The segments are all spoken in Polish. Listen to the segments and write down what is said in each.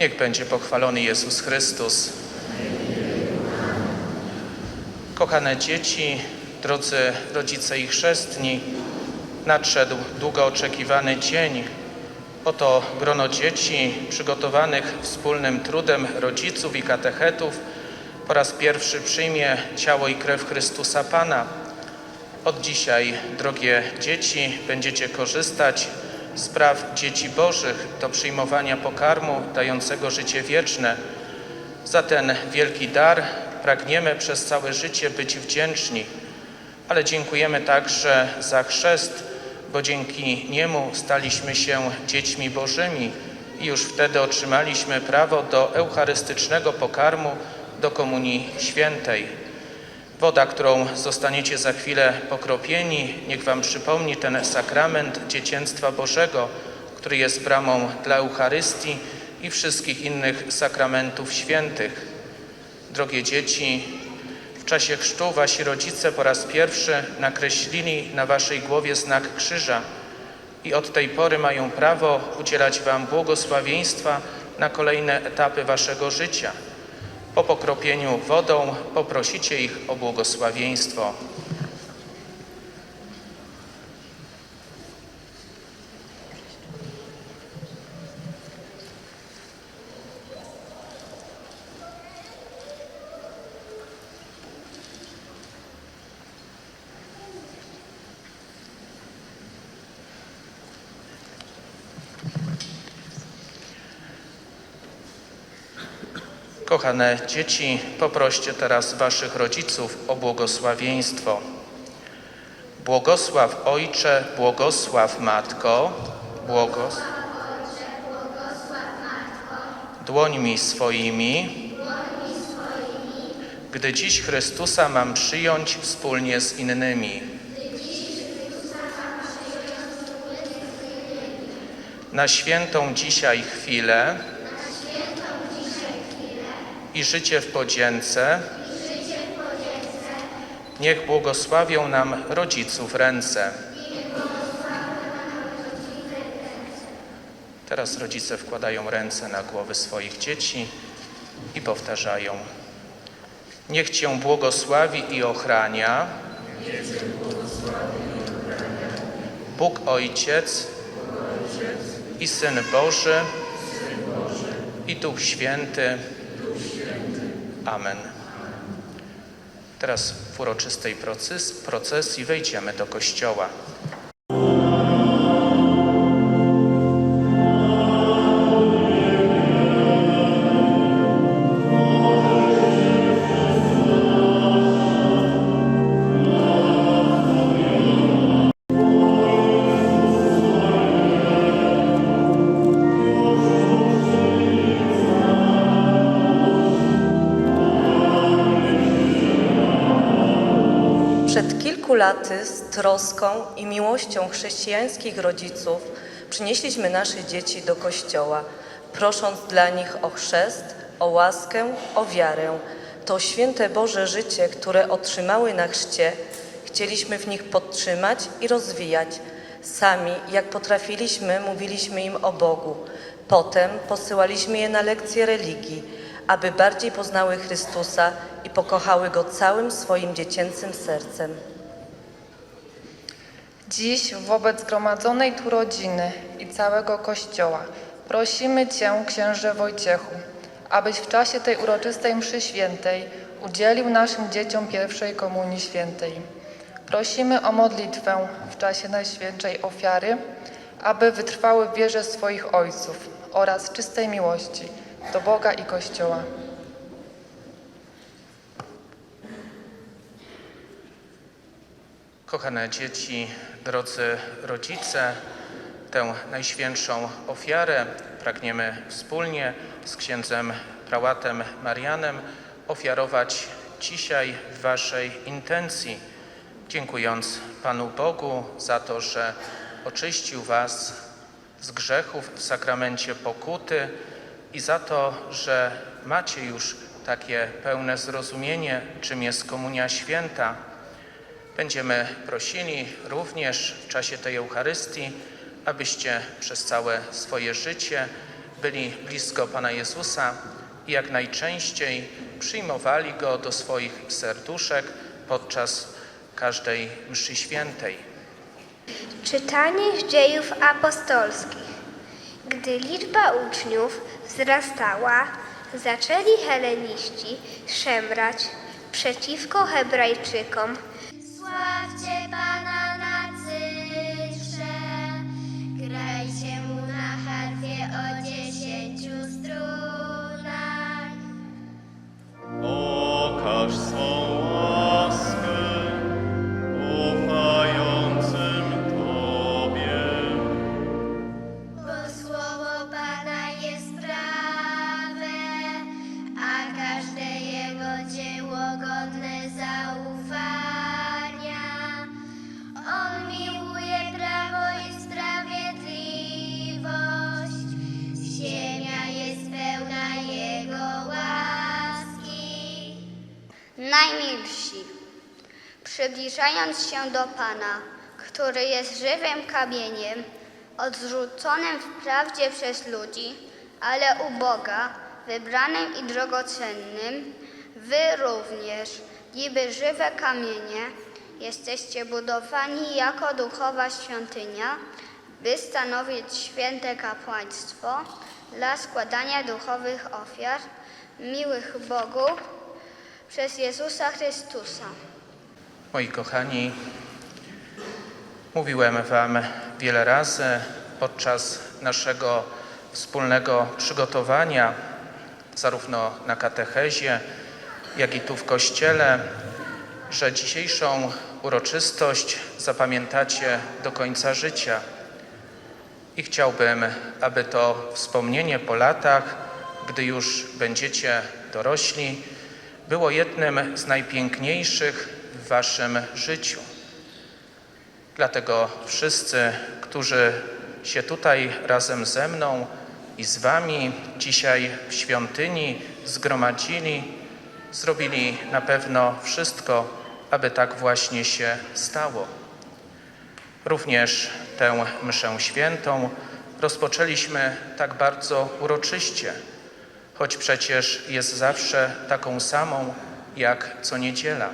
Niech będzie pochwalony Jezus Chrystus. Kochane dzieci, drodzy rodzice i chrzestni, nadszedł długo oczekiwany dzień. Oto grono dzieci przygotowanych wspólnym trudem rodziców i katechetów po raz pierwszy przyjmie ciało i krew Chrystusa Pana. Od dzisiaj, drogie dzieci, będziecie korzystać z praw dzieci Bożych do przyjmowania pokarmu dającego życie wieczne. Za ten wielki dar pragniemy przez całe życie być wdzięczni, ale dziękujemy także za chrzest, bo dzięki niemu staliśmy się dziećmi Bożymi i już wtedy otrzymaliśmy prawo do eucharystycznego pokarmu, do Komunii Świętej. Woda, którą zostaniecie za chwilę pokropieni, niech Wam przypomni ten sakrament dziecięctwa Bożego, który jest bramą dla Eucharystii i wszystkich innych sakramentów świętych. Drogie dzieci, w czasie chrztu Wasi rodzice po raz pierwszy nakreślili na Waszej głowie znak krzyża i od tej pory mają prawo udzielać Wam błogosławieństwa na kolejne etapy Waszego życia. Po pokropieniu wodą poprosicie ich o błogosławieństwo. Kochane dzieci, poproście teraz Waszych rodziców o błogosławieństwo. Błogosław Ojcze, błogosław Matko, błogos... dłońmi swoimi, gdy dziś Chrystusa mam przyjąć wspólnie z innymi. Na świętą dzisiaj chwilę i życie w podzięce, niech błogosławią nam rodziców ręce. Teraz rodzice wkładają ręce na głowy swoich dzieci i powtarzają. Niech Cię błogosławi i ochrania Bóg Ojciec i Syn Boży i Duch Święty. Amen. Teraz w uroczystej proces, procesji wejdziemy do kościoła. Laty z troską i miłością chrześcijańskich rodziców przynieśliśmy nasze dzieci do kościoła, prosząc dla nich o chrzest, o łaskę, o wiarę. To święte Boże życie, które otrzymały na chrzcie, chcieliśmy w nich podtrzymać i rozwijać. Sami, jak potrafiliśmy, mówiliśmy im o Bogu. Potem posyłaliśmy je na lekcje religii, aby bardziej poznały Chrystusa i pokochały Go całym swoim dziecięcym sercem. Dziś wobec zgromadzonej tu rodziny i całego Kościoła prosimy Cię, księże Wojciechu, abyś w czasie tej uroczystej mszy świętej udzielił naszym dzieciom pierwszej komunii świętej. Prosimy o modlitwę w czasie Najświętszej Ofiary, aby wytrwały w wierze swoich ojców oraz czystej miłości do Boga i Kościoła. Kochane dzieci, drodzy rodzice, tę najświętszą ofiarę pragniemy wspólnie z księdzem prałatem Marianem ofiarować dzisiaj w Waszej intencji, dziękując Panu Bogu za to, że oczyścił Was z grzechów w sakramencie pokuty i za to, że macie już takie pełne zrozumienie, czym jest Komunia Święta. Będziemy prosili również w czasie tej Eucharystii, abyście przez całe swoje życie byli blisko Pana Jezusa i jak najczęściej przyjmowali Go do swoich serduszek podczas każdej mszy świętej. Czytanie z dziejów apostolskich. Gdy liczba uczniów wzrastała, zaczęli heleniści szemrać przeciwko Hebrajczykom. Nirvana. Przybliżając się do Pana, który jest żywym kamieniem, odrzuconym wprawdzie przez ludzi, ale u Boga, wybranym i drogocennym, wy również, niby żywe kamienie, jesteście budowani jako duchowa świątynia, by stanowić święte kapłaństwo dla składania duchowych ofiar, miłych Bogu, przez Jezusa Chrystusa. Moi kochani, mówiłem Wam wiele razy podczas naszego wspólnego przygotowania, zarówno na katechezie, jak i tu w kościele, że dzisiejszą uroczystość zapamiętacie do końca życia. I chciałbym, aby to wspomnienie po latach, gdy już będziecie dorośli, było jednym z najpiękniejszych w Waszym życiu. Dlatego wszyscy, którzy się tutaj razem ze mną i z Wami dzisiaj w świątyni zgromadzili, zrobili na pewno wszystko, aby tak właśnie się stało. Również tę mszę świętą rozpoczęliśmy tak bardzo uroczyście, choć przecież jest zawsze taką samą jak co niedziela.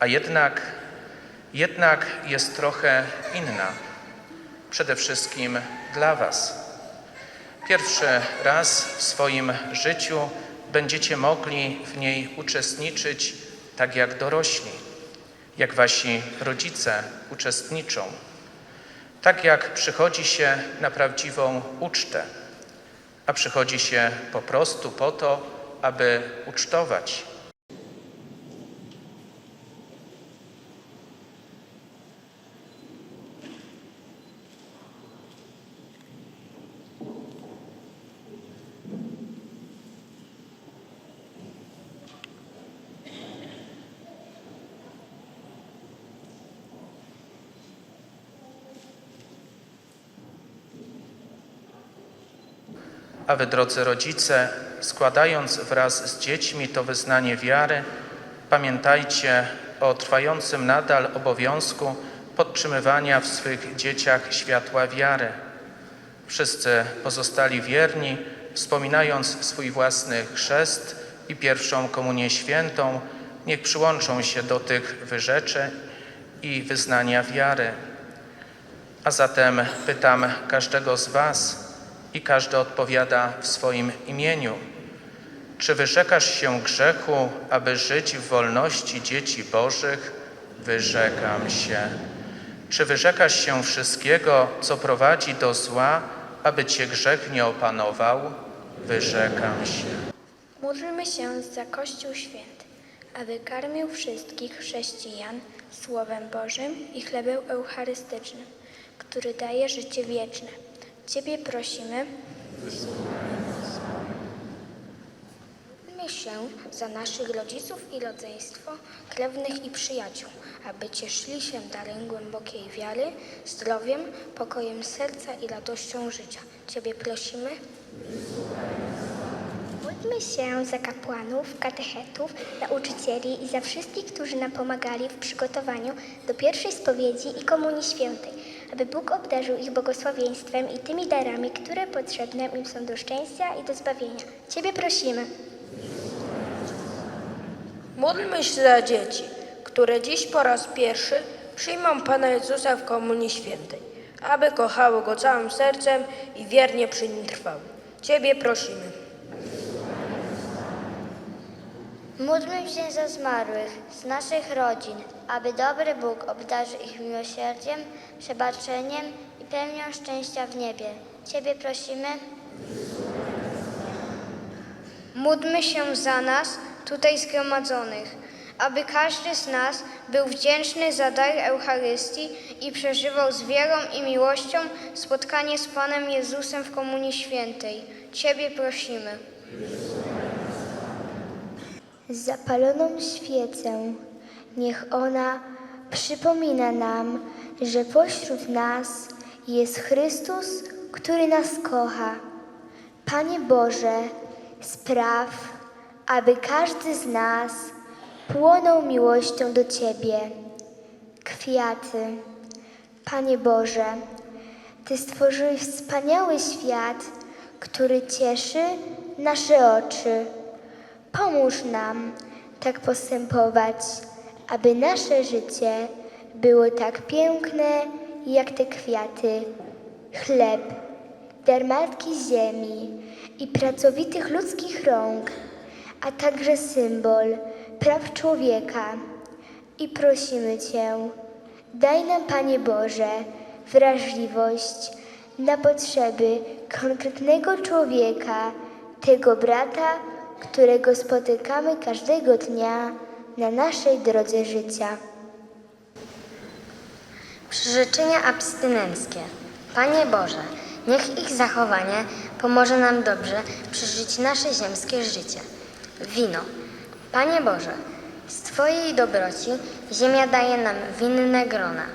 A jednak, jednak jest trochę inna. Przede wszystkim dla Was. Pierwszy raz w swoim życiu będziecie mogli w niej uczestniczyć tak jak dorośli, jak Wasi rodzice uczestniczą. Tak jak przychodzi się na prawdziwą ucztę, a przychodzi się po prostu po to, aby ucztować. A wy, drodzy rodzice, składając wraz z dziećmi to wyznanie wiary, pamiętajcie o trwającym nadal obowiązku podtrzymywania w swych dzieciach światła wiary. Wszyscy pozostali wierni, wspominając swój własny chrzest i pierwszą komunię świętą, niech przyłączą się do tych wyrzeczeń i wyznania wiary. A zatem pytam każdego z Was i każdy odpowiada w swoim imieniu. Czy wyrzekasz się grzechu, aby żyć w wolności dzieci Bożych? Wyrzekam się. Czy wyrzekasz się wszystkiego, co prowadzi do zła, aby cię grzech nie opanował? Wyrzekam się. Módlmy się za Kościół Święty, aby karmił wszystkich chrześcijan Słowem Bożym i chlebem eucharystycznym, który daje życie wieczne. Ciebie prosimy, Módlmy się za naszych rodziców i rodzeństwo, krewnych i przyjaciół, aby cieszyli się darem głębokiej wiary, zdrowiem, pokojem serca i radością życia. Ciebie prosimy. Módlmy się za kapłanów, katechetów, nauczycieli i za wszystkich, którzy nam pomagali w przygotowaniu do pierwszej spowiedzi i komunii świętej, aby Bóg obdarzył ich błogosławieństwem i tymi darami, które potrzebne im są do szczęścia i do zbawienia. Ciebie prosimy. Módlmy się za dzieci, które dziś po raz pierwszy przyjmą Pana Jezusa w Komunii Świętej, aby kochały Go całym sercem i wiernie przy Nim trwały. Ciebie prosimy. Módlmy się za zmarłych z naszych rodzin, aby dobry Bóg obdarzył ich miłosierdziem, przebaczeniem i pełnią szczęścia w niebie. Ciebie prosimy. Módlmy się za nas, tutaj zgromadzonych, aby każdy z nas był wdzięczny za dar Eucharystii i przeżywał z wiarą i miłością spotkanie z Panem Jezusem w Komunii Świętej. Ciebie prosimy. Zapaloną świecę, niech ona przypomina nam, że pośród nas jest Chrystus, który nas kocha. Panie Boże, spraw, aby każdy z nas płonął miłością do Ciebie. Kwiaty. Panie Boże, Ty stworzyłeś wspaniały świat, który cieszy nasze oczy. Pomóż nam tak postępować, aby nasze życie było tak piękne jak te kwiaty. Chleb, dar matki ziemi i pracowitych ludzkich rąk, a także symbol praw człowieka. I prosimy Cię, daj nam, Panie Boże, wrażliwość na potrzeby konkretnego człowieka, tego brata, którego spotykamy każdego dnia na naszej drodze życia. Przyrzeczenia abstynenckie. Panie Boże, niech ich zachowanie pomoże nam dobrze przeżyć nasze ziemskie życie. Wino. Panie Boże, z Twojej dobroci ziemia daje nam winne grona.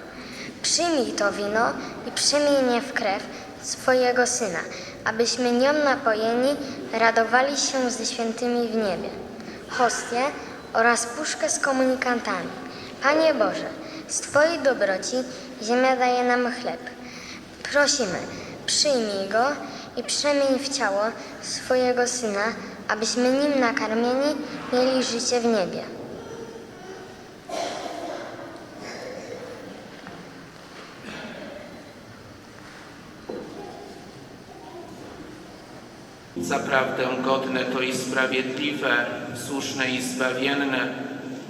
Przyjmij to wino i przemień je w krew swojego Syna, abyśmy nią napojeni radowali się ze świętymi w niebie. Hostię oraz puszkę z komunikantami. Panie Boże, z Twojej dobroci ziemia daje nam chleb. Prosimy, przyjmij go i przemień w ciało swojego Syna, abyśmy nim nakarmieni mieli życie w niebie. Zaprawdę godne to i sprawiedliwe, słuszne i zbawienne,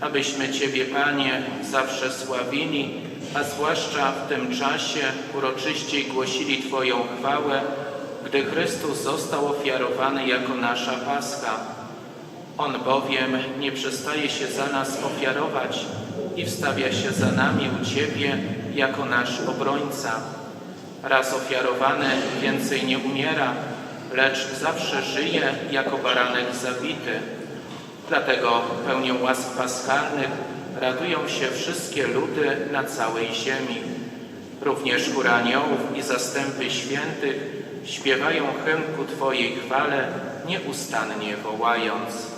abyśmy Ciebie, Panie, zawsze sławili, a zwłaszcza w tym czasie uroczyściej głosili Twoją chwałę, gdy Chrystus został ofiarowany jako nasza Pascha. On bowiem nie przestaje się za nas ofiarować i wstawia się za nami u Ciebie jako nasz obrońca. Raz ofiarowany więcej nie umiera, lecz zawsze żyje jako baranek zabity. Dlatego pełnią łask paschalnych radują się wszystkie ludy na całej ziemi. Również chór aniołów i zastępy świętych śpiewają hymn ku Twojej chwale, nieustannie wołając.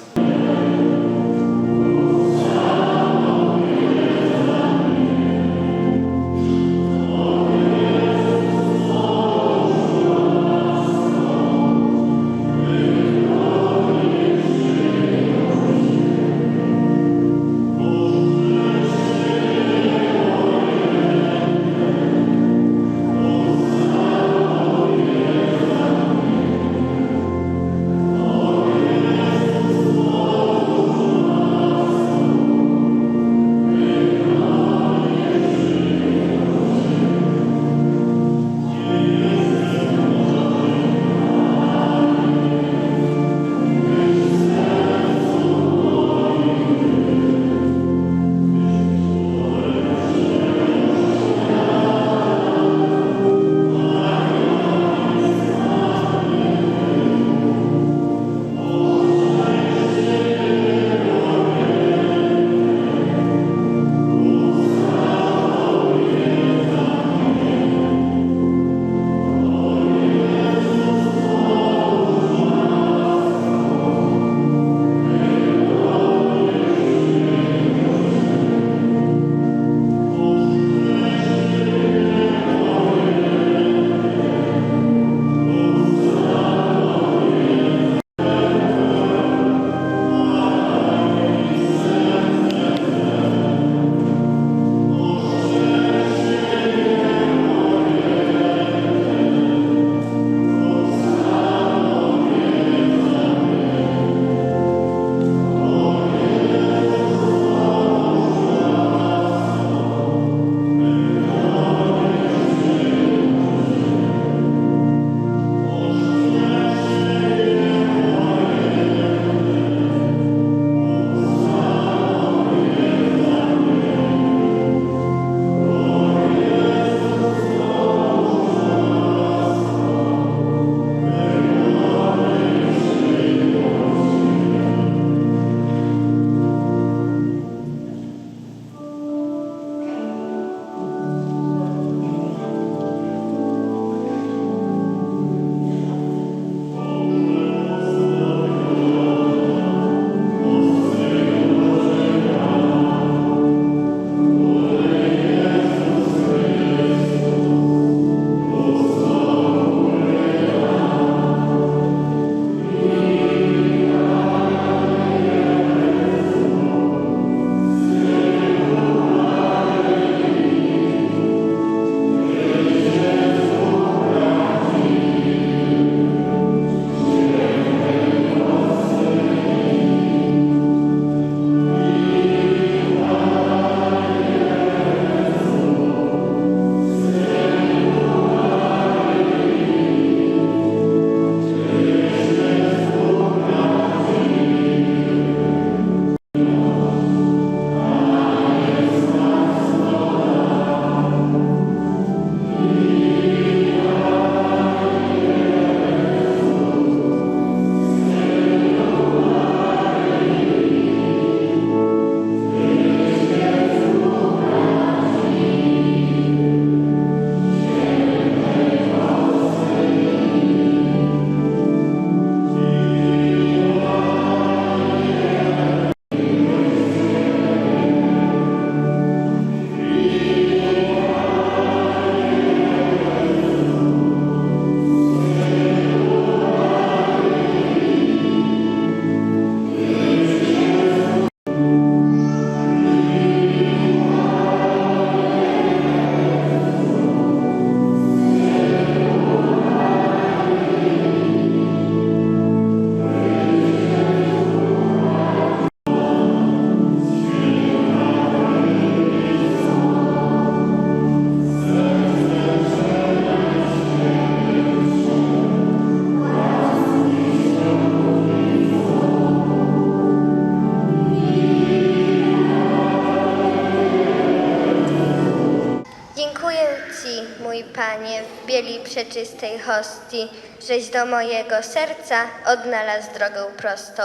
Przeczystej hostii, żeś do mojego serca odnalazł drogę prostą.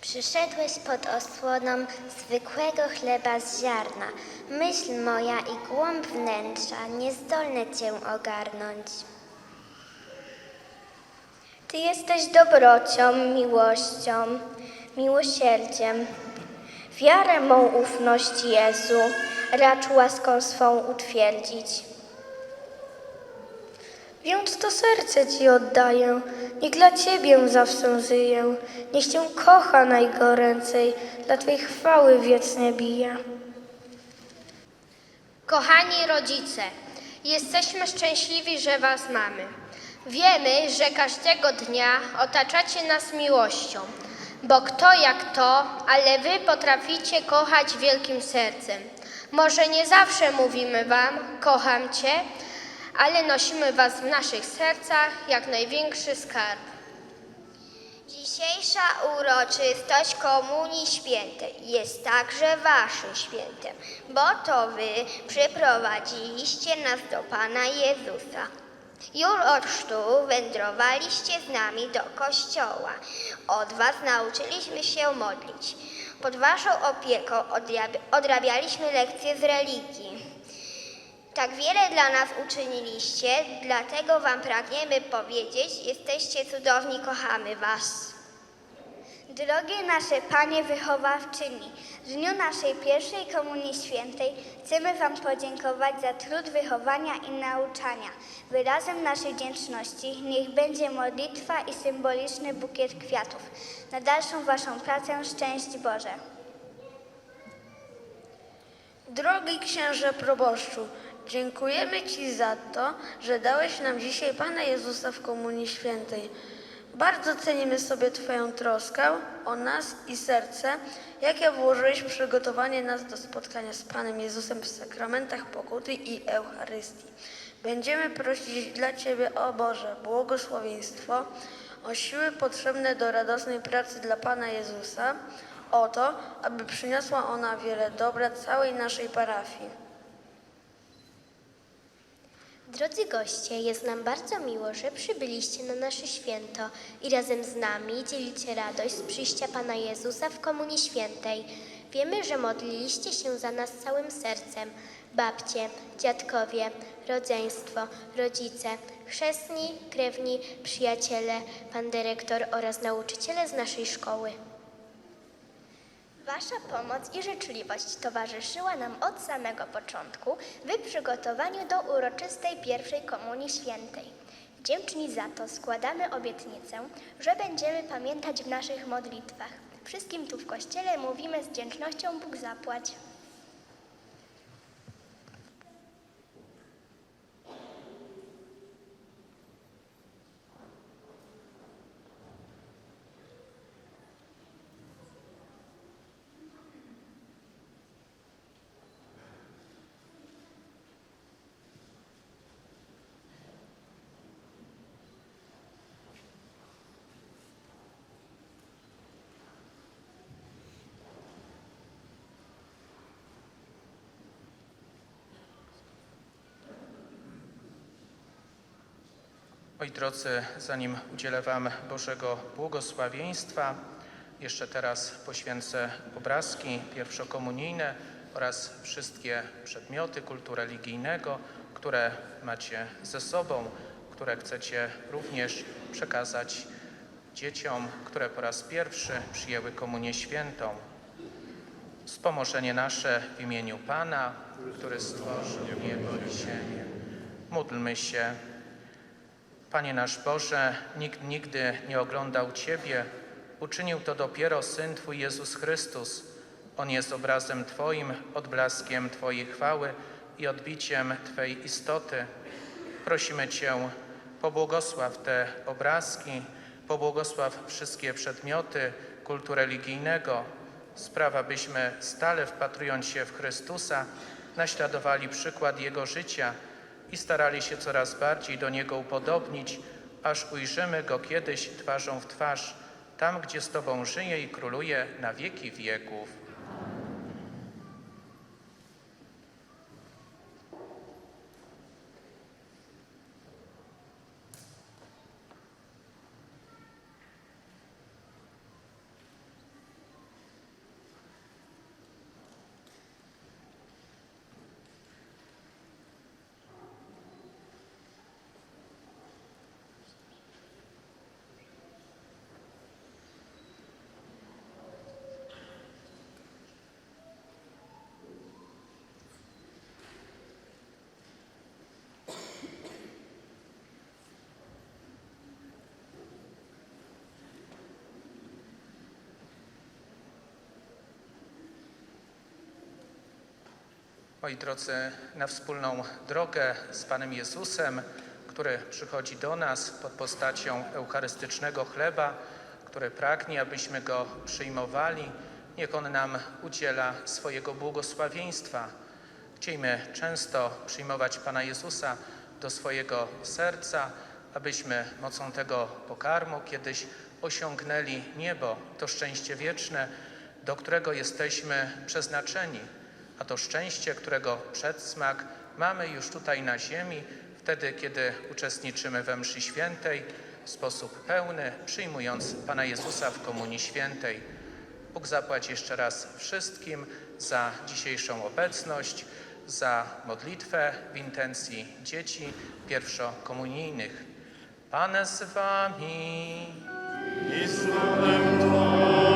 Przyszedłeś pod osłoną zwykłego chleba z ziarna. Myśl moja i głąb wnętrza niezdolne Cię ogarnąć. Ty jesteś dobrocią, miłością, miłosierdziem. Wiarę mą ufność Jezu, racz łaską swą utwierdzić. Więc to serce Ci oddaję, niech dla Ciebie zawsze żyję, niech Cię kocha najgoręcej, dla Twej chwały wieczne bije. Kochani rodzice, jesteśmy szczęśliwi, że Was mamy. Wiemy, że każdego dnia otaczacie nas miłością, bo kto jak to, ale Wy potraficie kochać wielkim sercem. Może nie zawsze mówimy Wam, kocham Cię, ale nosimy Was w naszych sercach jak największy skarb. Dzisiejsza uroczystość Komunii Świętej jest także Waszym świętem, bo to Wy przyprowadziliście nas do Pana Jezusa. Już chrztu wędrowaliście z nami do Kościoła. Od Was nauczyliśmy się modlić. Pod Waszą opieką odrabi- odrabialiśmy lekcje z religii. Tak wiele dla nas uczyniliście, dlatego Wam pragniemy powiedzieć, jesteście cudowni, kochamy Was. Drogie nasze Panie Wychowawczyni, w dniu naszej pierwszej Komunii Świętej chcemy Wam podziękować za trud wychowania i nauczania. Wyrazem naszej wdzięczności niech będzie modlitwa i symboliczny bukiet kwiatów. Na dalszą Waszą pracę szczęść Boże. Drogi księże proboszczu, dziękujemy Ci za to, że dałeś nam dzisiaj Pana Jezusa w Komunii Świętej. Bardzo cenimy sobie Twoją troskę o nas i serce, jakie włożyłeś w przygotowanie nas do spotkania z Panem Jezusem w sakramentach pokuty i Eucharystii. Będziemy prosić dla Ciebie, o Boże, błogosławieństwo, o siły potrzebne do radosnej pracy dla Pana Jezusa, o to, aby przyniosła ona wiele dobra całej naszej parafii. Drodzy goście, jest nam bardzo miło, że przybyliście na nasze święto i razem z nami dzielicie radość z przyjścia Pana Jezusa w Komunii Świętej. Wiemy, że modliliście się za nas całym sercem. Babcie, dziadkowie, rodzeństwo, rodzice, chrzestni, krewni, przyjaciele, pan dyrektor oraz nauczyciele z naszej szkoły. Wasza pomoc i życzliwość towarzyszyła nam od samego początku w przygotowaniu do uroczystej pierwszej Komunii Świętej. Wdzięczni za to składamy obietnicę, że będziemy pamiętać w naszych modlitwach. Wszystkim tu w Kościele mówimy z wdzięcznością Bóg zapłać. Moi drodzy, zanim udzielę Wam Bożego błogosławieństwa, jeszcze teraz poświęcę obrazki pierwszokomunijne oraz wszystkie przedmioty kultu religijnego, które macie ze sobą, które chcecie również przekazać dzieciom, które po raz pierwszy przyjęły Komunię Świętą. Wspomożenie nasze w imieniu Pana, który stworzył niebo i ziemię. Módlmy się. Panie nasz Boże, nikt nigdy nie oglądał Ciebie. Uczynił to dopiero Syn Twój Jezus Chrystus. On jest obrazem Twoim, odblaskiem Twojej chwały i odbiciem Twej istoty. Prosimy Cię, pobłogosław te obrazki, pobłogosław wszystkie przedmioty kultu religijnego. Sprawa, byśmy stale wpatrując się w Chrystusa, naśladowali przykład Jego życia i starali się coraz bardziej do Niego upodobnić, aż ujrzymy Go kiedyś twarzą w twarz, tam, gdzie z Tobą żyje i króluje na wieki wieków. Moi drodzy, na wspólną drogę z Panem Jezusem, który przychodzi do nas pod postacią eucharystycznego chleba, który pragnie, abyśmy go przyjmowali. Niech On nam udziela swojego błogosławieństwa. Chciejmy często przyjmować Pana Jezusa do swojego serca, abyśmy mocą tego pokarmu kiedyś osiągnęli niebo, to szczęście wieczne, do którego jesteśmy przeznaczeni, a to szczęście, którego przedsmak mamy już tutaj na ziemi, wtedy, kiedy uczestniczymy we mszy świętej w sposób pełny, przyjmując Pana Jezusa w Komunii Świętej. Bóg zapłać jeszcze raz wszystkim za dzisiejszą obecność, za modlitwę w intencji dzieci pierwszokomunijnych. Pan z wami. i z Twoim.